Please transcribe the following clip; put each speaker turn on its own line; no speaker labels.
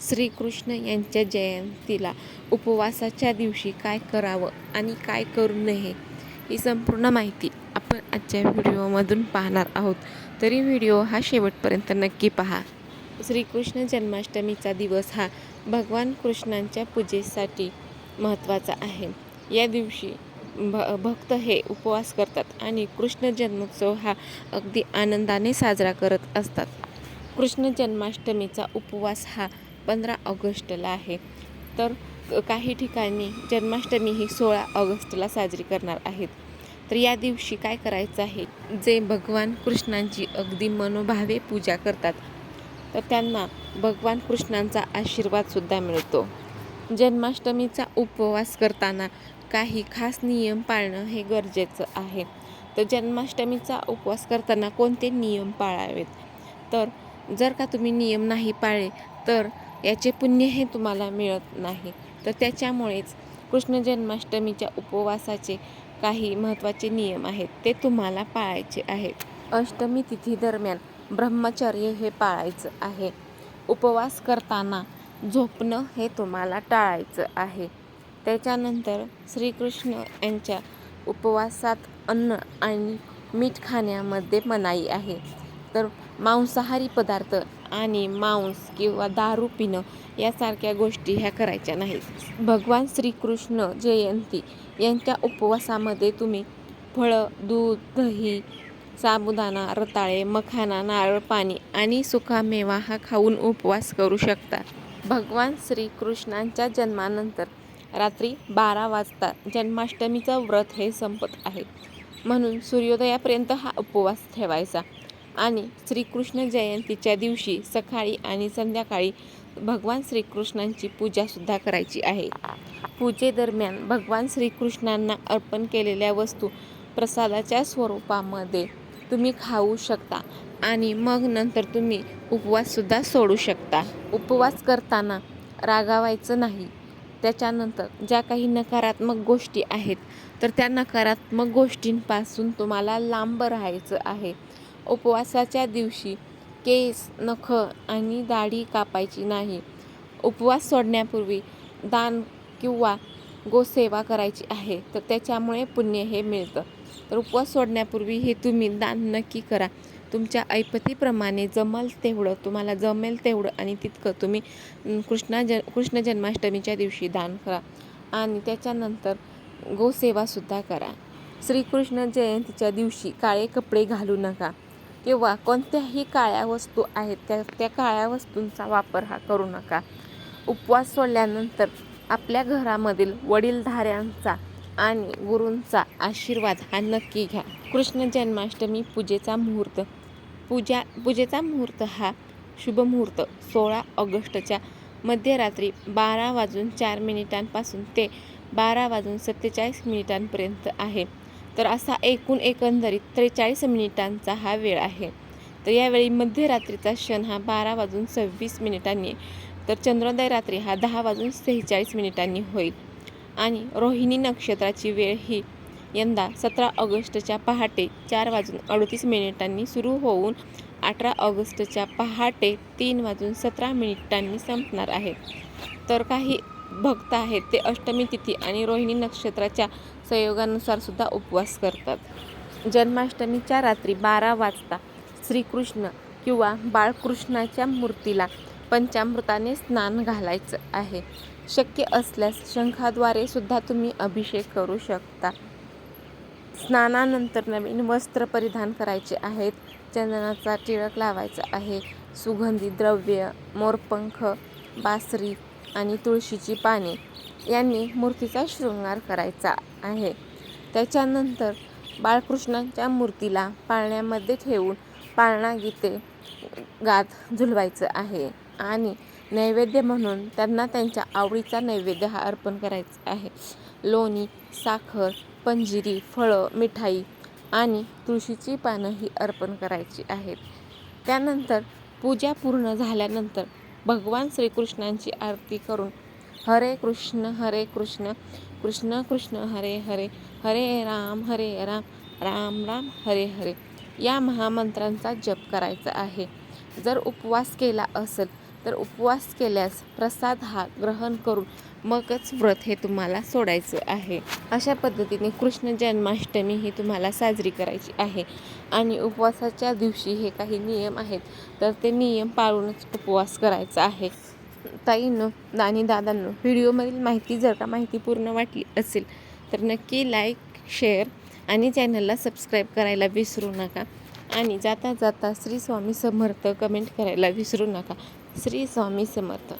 श्रीकृष्ण यांच्या जयंतीला उपवासाच्या दिवशी काय करावं आणि काय करू नये ही संपूर्ण माहिती आपण आजच्या व्हिडिओमधून पाहणार आहोत. तरी व्हिडिओ हा शेवटपर्यंत नक्की पहा. श्रीकृष्ण जन्माष्टमीचा दिवस हा भगवान कृष्णांच्या पूजेसाठी महत्त्वाचा आहे. या दिवशी भ भक्त हे उपवास करतात आणि कृष्ण जन्मोत्सव हा अगदी आनंदाने साजरा करत असतात. कृष्ण जन्माष्टमीचा उपवास हा पंधरा ऑगस्टला आहे. तर काही ठिकाणी जन्माष्टमी ही सोळा ऑगस्टला साजरी करणार आहेत. तर या दिवशी काय करायचं आहे? जे भगवान कृष्णांची अगदी मनोभावे पूजा करतात तर त्यांना भगवान कृष्णांचा आशीर्वादसुद्धा मिळतो. जन्माष्टमीचा उपवास करताना काही खास नियम पाळणं हे गरजेचं आहे. तर जन्माष्टमीचा उपवास करताना कोणते नियम पाळावेत? तर जर का तुम्ही नियम नाही पाळले तर याचे पुण्य हे तुम्हाला मिळत नाही. तर त्याच्यामुळेच कृष्ण जन्माष्टमीच्या उपवासाचे काही महत्त्वाचे नियम आहेत ते तुम्हाला पाळायचे आहेत. अष्टमी तिथी दरम्यान ब्रह्मचर्य हे पाळायचं आहे. उपवास करताना झोपणं हे तुम्हाला टाळायचं आहे. त्याच्यानंतर श्रीकृष्ण यांच्या उपवासात अन्न आणि मीठ खाण्यामध्ये मनाई आहे. तर मांसाहारी पदार्थ आणि मांस किंवा दारू पिणं यासारख्या गोष्टी ह्या करायच्या नाहीत. भगवान श्रीकृष्ण जयंती यांच्या उपवासामध्ये तुम्ही फळं दूध दही साबुदाणा रताळे मखाना नारळ पाणी आणि सुकामेवा हा खाऊन उपवास करू शकता. भगवान श्रीकृष्णांच्या जन्मानंतर रात्री बारा वाजता जन्माष्टमीचं व्रत हे संपत आहे. म्हणून सूर्योदयापर्यंत हा उपवास ठेवायचा. आणि श्रीकृष्ण जयंतीच्या दिवशी सकाळी आणि संध्याकाळी भगवान श्रीकृष्णांची पूजासुद्धा करायची आहे. पूजेदरम्यान भगवान श्रीकृष्णांना अर्पण केलेल्या वस्तू प्रसादाच्या स्वरूपामध्ये तुम्ही खाऊ शकता आणि मग नंतर तुम्ही उपवाससुद्धा सोडू शकता. उपवास करताना रागावायचं नाही. त्याच्यानंतर ज्या काही नकारात्मक गोष्टी आहेत तर त्या नकारात्मक गोष्टींपासून तुम्हाला लांब राहायचं आहे. उपवासाच्या दिवशी केस नख आणि दाढी कापायची नाही. उपवास सोडण्यापूर्वी दान किंवा गोसेवा करायची आहे तर त्याच्यामुळे पुण्य हे मिळतं. तर उपवास सोडण्यापूर्वी हे तुम्ही दान नक्की करा. तुमच्या ऐपतीप्रमाणे जमल तेवढं तुम्हाला जमेल तेवढं आणि तितकं तुम्ही कृष्णा ज कृष्ण जन्माष्टमीच्या दिवशी दान करा. आणि त्याच्यानंतर गोसेवासुद्धा करा. श्रीकृष्ण जयंतीच्या दिवशी काळे कपडे घालू नका. किंवा कोणत्याही काळ्या वस्तू आहेत त्या त्या काळ्या वस्तूंचा वापर हा करू नका. उपवास सोडल्यानंतर आपल्या घरामधील वडीलधाऱ्यांचा आणि गुरूंचा आशीर्वाद हा नक्की घ्या. कृष्ण जन्माष्टमी पूजेचा मुहूर्त. पूजा पूजेचा मुहूर्त हा शुभ मुहूर्त. सोळा ऑगस्टच्या मध्यरात्री बारा वाजून चार मिनिटांपासून ते बारा वाजून सत्तेचाळीस मिनिटांपर्यंत आहे. तर असा एकूण एकंदरीत त्रेचाळीस मिनिटांचा हा वेळ आहे. तर यावेळी मध्यरात्रीचा क्षण हा बारा वाजून सव्वीस मिनिटांनी तर चंद्रोदय रात्री हा दहा वाजून सेहेचाळीस मिनिटांनी होईल. आणि रोहिणी नक्षत्राची वेळ ही यंदा सतरा ऑगस्टच्या पहाटे चार वाजून अडतीस मिनिटांनी सुरू होऊन अठरा ऑगस्टच्या पहाटे तीन वाजून सतरा मिनिटांनी संपणार आहे. तर काही भक्त आहेत ते अष्टमी तिथी आणि रोहिणी नक्षत्राच्या संयोगानुसार सुद्धा उपवास करतात. जन्माष्टमीच्या रात्री बारा वाजता श्रीकृष्ण किंवा बाळकृष्णाच्या मूर्तीला पंचामृताने स्नान घालायचं आहे. शक्य असल्यास शंखाद्वारे सुद्धा तुम्ही अभिषेक करू शकता. स्नानानंतर नवीन वस्त्र परिधान करायचे आहेत. चंदनाचा टिळक लावायचा आहे. सुगंधी द्रव्य मोरपंख बासरी आणि तुळशीची पाने यांनी मूर्तीचा शृंगार करायचा आहे. त्याच्यानंतर बाळकृष्णांच्या मूर्तीला पाळण्यामध्ये ठेवून पाळणा गीते गात झुलवायचं आहे आणि नैवेद्य म्हणून त्यांना त्यांच्या आवडीचा नैवेद्य हा अर्पण करायचा आहे. लोणी साखर पंजिरी फळं मिठाई आणि तुळशीची पानं ही अर्पण करायची आहेत. त्यानंतर पूजा पूर्ण झाल्यानंतर भगवान श्रीकृष्णांची आरती करून हरे कृष्ण हरे कृष्ण कृष्ण कृष्ण हरे हरे हरे राम हरे राम राम राम हरे हरे. या महामंत्रांचा जप करायचा आहे. जर उपवास केला असेल तर उपवास केल्यास प्रसाद हा ग्रहण करून मगच व्रत हे तुम्हाला सोडायचं आहे. अशा पद्धतीने कृष्ण जन्माष्टमी ही तुम्हाला साजरी करायची आहे. आणि उपवासाच्या दिवशी हे काही नियम आहेत तर ते नियम पाळूनच उपवास करायचा आहे. ताईंनो आणि दादांनो व्हिडिओमधील माहिती जर का माहिती पूर्ण वाटली असेल तर नक्की लाईक शेअर आणि चॅनलला सबस्क्राईब करायला विसरू नका. आणि जाता जाता श्री स्वामी समर्थ कमेंट करायला विसरू नका. श्री स्वामी समर्थ.